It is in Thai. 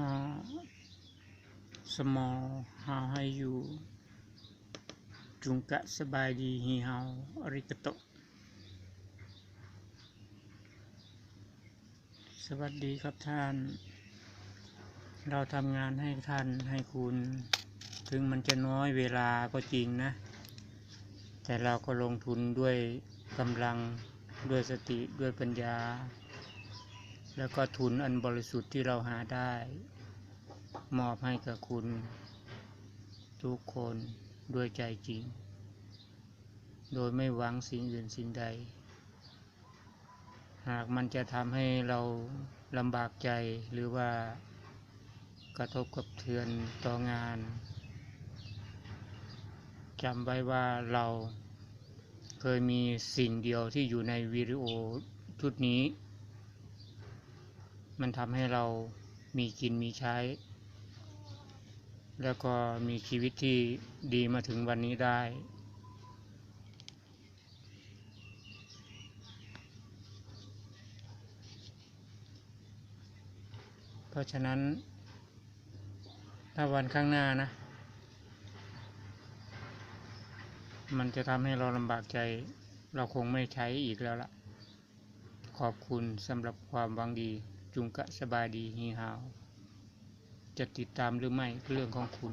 uh, small how are you จุงกะสบายดีฮีเฮาอริกโตสวัสดีครับท่าน เราทำงานให้ท่านให้คุณ ถึงมันจะน้อยเวลาก็จริงนะ แต่เราก็ลงทุนด้วยกำลังด้วยสติด้วยปัญญา แล้วก็ทุนอันบริสุทธิ์ที่เราหาได้ มอบให้กับคุณ ทุกคนด้วยใจจริง โดยไม่หวังสิ่งอื่นสิ่งใด หากมันจะทำให้เราลำบากใจหรือว่ากระทบกับเทือนต่องานจำไว้ว่าเราเคยมีสิ่งเดียวที่อยู่ในวิดีโอชุดนี้ มันทำให้เรามีกินมีใช้ แล้วก็มีชีวิตที่ดีมาถึงวันนี้ได้ เพราะฉะนั้น ถ้าวันข้างหน้านะ มันจะทำให้เราลำบากใจ เราคงไม่ใช้อีกแล้วล่ะ ขอบคุณสำหรับความหวังดี จุงกะสบายดีฮีฮาว จะติดตามหรือไม่เรื่องของคุณ